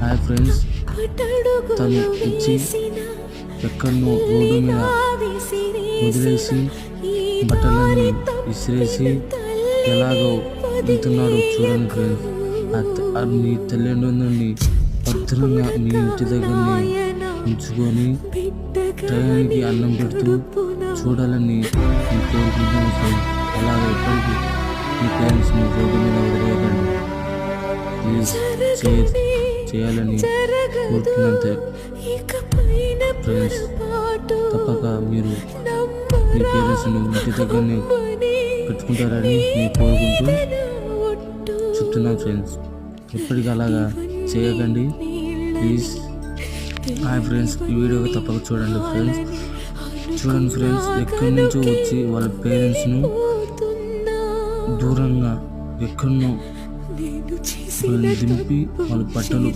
Hi friends తను ఇచ్చి ఎక్కడనో రోడ్డు మీద వదిలేసి బట్టలన్నీ విసిరేసి ఎలాగో వెళ్తున్నాడో చూడండి ఫ్రెండ్స్ మీ తల్లిదండ్రులని భద్రంగా మీ ఇంటి దగ్గరని ఉంచుకొని టైంకి అన్నం పెడుతూ చూడాలని నేను కోరుకుంటాను ఫ్రెండ్స్ అలాగే ఎప్పటికీ మీ పేరెంట్స్ని రోడ్డు మీద వదిలేయకండి. ప్లీజ్ చేయ చేయాలని కోరుకున్నంతే ఫ్రెండ్స్ తప్పక మీరు మీ పేరెంట్స్ని ఇంటి దగ్గరనే పెట్టుకుంటారని నేను కోరుకుంటూ చెప్తున్నాను ఫ్రెండ్స్. ఎప్పటికీ అలాగా చేయకండి. ప్లీజ్. Hi friends. ఈ వీడియో తప్పక చూడండి ఫ్రెండ్స్. చూడండి ఫ్రెండ్స్ ఎక్కడి నుంచో వచ్చి వాళ్ళ పేరెంట్స్ను దూరంగా ఎక్కడో వాళ్ళని దింపి వాళ్ళ బట్టలు